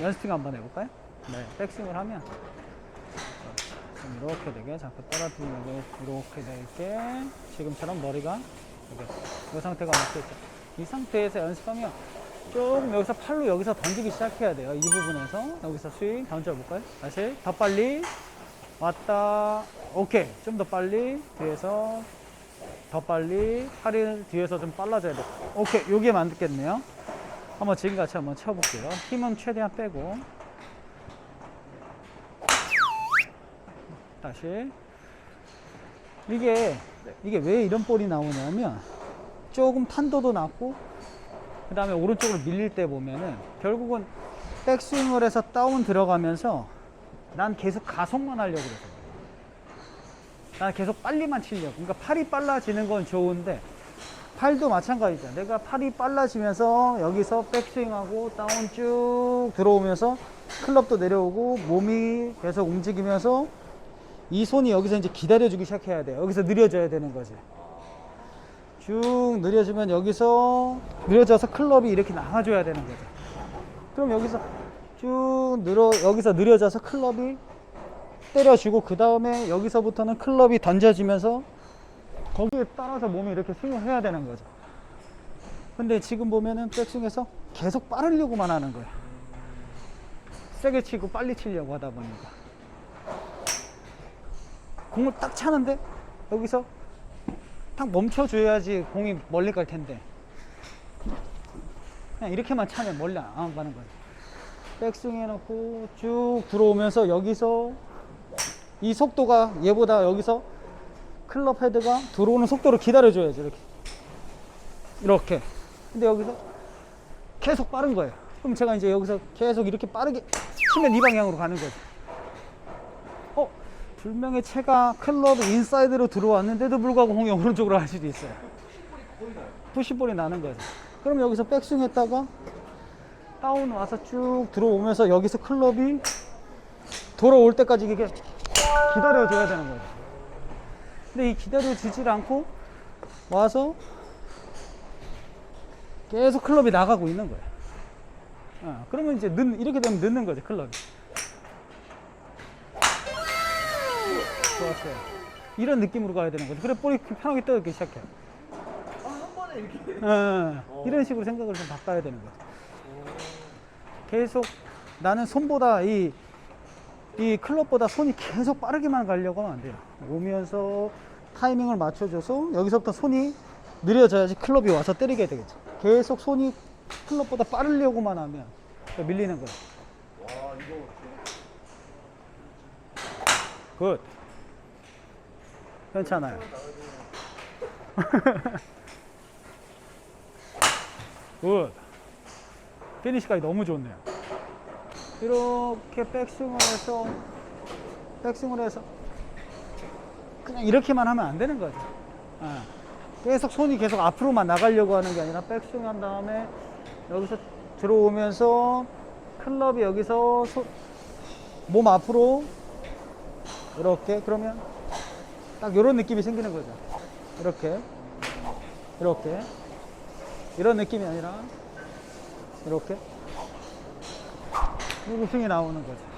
연스팅 한번 해볼까요? 네, 백스윙을 하면 좀 이렇게 되게 자꾸 떨어뜨리고 이렇게 되게 지금처럼 머리가 이렇게 이 상태가 맞겠죠. 이 상태에서 연습하면 조금 여기서 팔로 여기서 던지기 시작해야 돼요. 이 부분에서 여기서 스윙 던져볼까요? 다시 더 빨리 왔다 오케이 좀 더 빨리 뒤에서 더 빨리 팔이 뒤에서 좀 빨라져야 돼. 오케이 여기에 맞겠네요. 한번 지금같이 한번 쳐볼게요. 힘은 최대한 빼고. 다시. 이게 이게 왜 이런 볼이 나오냐면 조금 탄도도 낮고 그 다음에 오른쪽으로 밀릴 때 보면은 결국은 백스윙을 해서 다운 들어가면서 난 계속 가속만 하려고 그래서. 난 계속 빨리만 치려고. 그러니까 팔이 빨라지는 건 좋은데 팔도 마찬가지죠. 내가 팔이 빨라지면서 여기서 백스윙하고 다운 쭉 들어오면서 클럽도 내려오고 몸이 계속 움직이면서 이 손이 여기서 이제 기다려주기 시작해야 돼요. 여기서 느려져야 되는 거지. 쭉 느려지면 여기서 느려져서 클럽이 이렇게 나가줘야 되는 거죠. 그럼 여기서 쭉 늘어 여기서 느려져서 클럽이 때려주고 그 다음에 여기서부터는 클럽이 던져지면서 거기에 따라서 몸이 이렇게 스윙을 해야 되는 거죠. 근데 지금 보면은 백스윙에서 계속 빠르려고만 하는 거예요. 세게 치고 빨리 치려고 하다 보니까 공을 딱 차는데 여기서 딱 멈춰줘야지 공이 멀리 갈 텐데 그냥 이렇게만 차면 멀리 안 가는 거예요 백스윙 해놓고 쭉 들어오면서 여기서 이 속도가 얘보다 여기서 클럽 헤드가 들어오는 속도를 기다려줘야죠 이렇게 이렇게 근데 여기서 계속 빠른 거예요 그럼 제가 이제 여기서 계속 이렇게 빠르게 치면 이 방향으로 가는 거죠 어? 불명의 채가 클럽 인사이드로 들어왔는데도 불구하고 공이 오른쪽으로 갈 수도 있어요. 푸시볼이 나는 거죠. 그럼 여기서 백스윙 했다가 다운 와서 쭉 들어오면서 여기서 클럽이 돌아올 때까지 이게 기다려줘야 되는 거죠. 근데 이 기다려주질 않고 와서 계속 클럽이 나가고 있는 거예요. 어, 그러면 이제 늦, 이렇게 되면 늦는 거죠, 클럽이. 좋았어요. 이런 느낌으로 가야 되는 거죠. 그래 볼이 편하게 떠오르기 시작해. 한 번에 이렇게. 어, 이런 식으로 생각을 좀 바꿔야 되는 거죠. 계속 나는 손보다 이, 이 클럽보다 손이 계속 빠르게만 가려고 하면 안 돼요. 오면서 타이밍을 맞춰줘서 여기서부터 손이 느려져야지 클럽이 와서 때리게 되겠죠. 계속 손이 클럽보다 빠르려고만 하면 밀리는 거예요. 와 이거 굿. 괜찮아요. 굿. 피니시까지 너무 좋네요. 이렇게 백스윙을 해서, 백스윙을 해서, 그냥 이렇게만 하면 안 되는 거죠. 아, 계속 손이 계속 앞으로만 나가려고 하는 게 아니라 백스윙 한 다음에 여기서 들어오면서 클럽이 여기서 소- 몸 앞으로 이렇게 그러면 딱 이런 느낌이 생기는 거죠. 이렇게 이렇게 이런 느낌이 아니라 이렇게 스윙이 나오는 거죠.